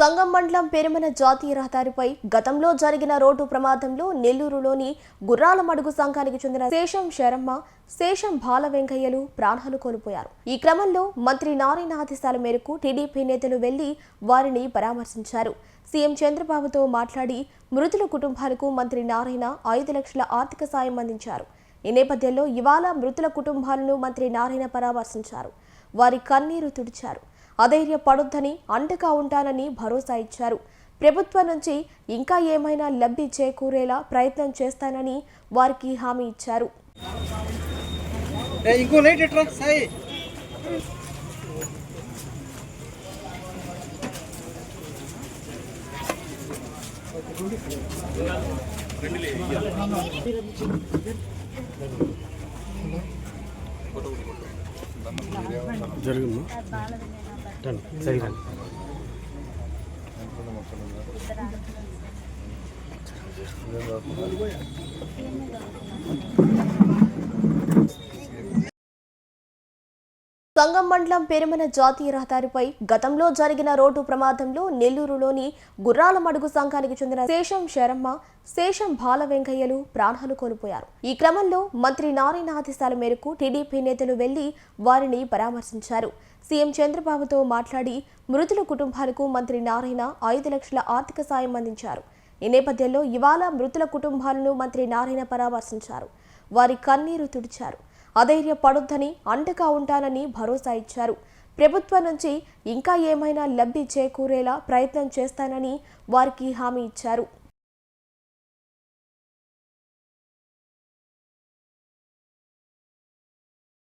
సంగం మండలం పెరుమన జాతీయ రహదారిపై గతంలో జరిగిన రోడ్డు ప్రమాదంలో నెల్లూరులోని గుర్రాల మడుగు సంఘానికి చెందిన శేషం శరమ్మ శేషం బాల వెంకయ్యలు ప్రాణాలు కోల్పోయారు. ఈ క్రమంలో మంత్రి నారాయణ ఆదేశాల మేరకు టీడీపీ నేతలు వెళ్ళి వారిని పరామర్శించారు. సీఎం చంద్రబాబుతో మాట్లాడి మృతుల కుటుంబాలకు మంత్రి నారాయణ ఐదు లక్షల ఆర్థిక సాయం అందించారు. ఈ నేపథ్యంలో ఇవాళ మృతుల కుటుంబాలను మంత్రి నారాయణ పరామర్శించారు. వారి కన్నీరు తుడిచారు. అధైర్య పడొద్దని అండగా ఉంటానని భరోసా ఇచ్చారు. ప్రభుత్వం నుంచి ఇంకా ఏమైనా లబ్ధి చేకూరేలా ప్రయత్నం చేస్తానని వారికి హామీ ఇచ్చారు. ఏ, ఇంకో లైట్ ఎట్రా సాయి జరుగును రండి. సరే రండి. సంగం మండలం పెరుమన జాతీయ రహదారిపై గతంలో జరిగిన రోడ్డు ప్రమాదంలో నెల్లూరులోని గుర్రాల మడుగు సంఘానికి చెందిన శేషం శరమ్మ శేషం బాల వెంకయ్యలు ప్రాణాలు కోల్పోయారు. ఈ క్రమంలో మంత్రి నారాయణ ఆదేశాల మేరకు టీడీపీ నేతలు వెళ్ళి వారిని పరామర్శించారు. సీఎం చంద్రబాబుతో మాట్లాడి మృతుల కుటుంబాలకు మంత్రి నారాయణ ఐదు లక్షల ఆర్థిక సాయం అందించారు. ఈ నేపథ్యంలో ఇవాళ మృతుల కుటుంబాలను మంత్రి నారాయణ పరామర్శించారు. వారి కన్నీరు తుడిచారు. అధైర్య పడొద్దని అండగా ఉంటానని భరోసా ఇచ్చారు. ప్రభుత్వం నుంచి ఇంకా ఏమైనా లబ్ధి చేకూరేలా ప్రయత్నం చేస్తానని వారికి హామీ ఇచ్చారు.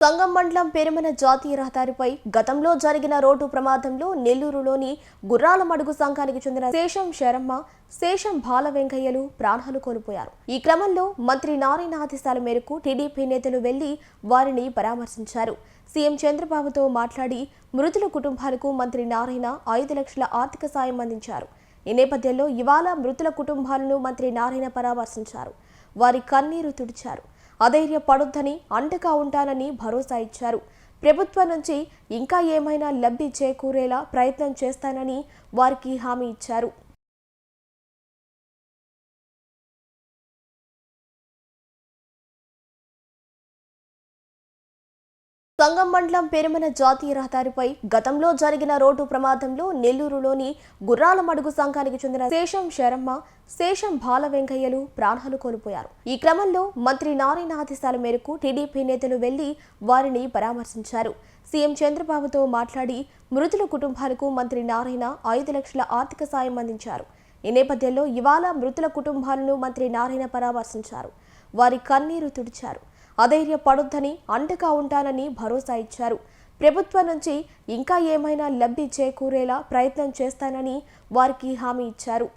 సంగం మండలం పెరుమన జాతీయ రహదారిపై గతంలో జరిగిన రోడ్డు ప్రమాదంలో నెల్లూరులోని గుర్రాల మడుగు సంఘానికి చెందిన శేషం శరమ్మ శేషం బాల వెంకయ్యలు ప్రాణాలు కోల్పోయారు. ఈ క్రమంలో మంత్రి నారాయణ ఆదేశాల మేరకు టీడీపీ నేతలు వెళ్ళి వారిని పరామర్శించారు. సీఎం చంద్రబాబుతో మాట్లాడి మృతుల కుటుంబాలకు మంత్రి నారాయణ ఐదు లక్షల ఆర్థిక సాయం అందించారు. ఈ నేపథ్యంలో ఇవాళ మృతుల కుటుంబాలను మంత్రి నారాయణ పరామర్శించారు. వారి కన్నీరు తుడిచారు. అధైర్యపడొద్దని అండగా ఉంటానని భరోసా ఇచ్చారు. ప్రభుత్వం నుంచి ఇంకా ఏమైనా లబ్ధి చేకూరేలా ప్రయత్నం చేస్తానని వారికి హామీ ఇచ్చారు. సంగం మండలం పెరుమన జాతీయ రహదారిపై గతంలో జరిగిన రోడ్డు ప్రమాదంలో నెల్లూరులోని గుర్రాల మడుగు సంఘానికి చెందిన శేషం శరమ్మ శేషం బాల వెంకయ్యలు ప్రాణాలు కోల్పోయారు. ఈ క్రమంలో మంత్రి నారాయణ ఆదేశాల మేరకు టీడీపీ నేతలు వెళ్ళి వారిని పరామర్శించారు. సీఎం చంద్రబాబుతో మాట్లాడి మృతుల కుటుంబాలకు మంత్రి నారాయణ ఐదు లక్షల ఆర్థిక సాయం అందించారు. ఈ నేపథ్యంలో ఇవాళ మృతుల కుటుంబాలను మంత్రి నారాయణ పరామర్శించారు. వారి కన్నీరు తుడిచారు. అధైర్యపడొద్దని అండగా ఉంటానని భరోసా ఇచ్చారు. ప్రభుత్వం నుంచి ఇంకా ఏమైనా లబ్ధి చేకూరేలా ప్రయత్నం చేస్తానని వారికి హామీ ఇచ్చారు.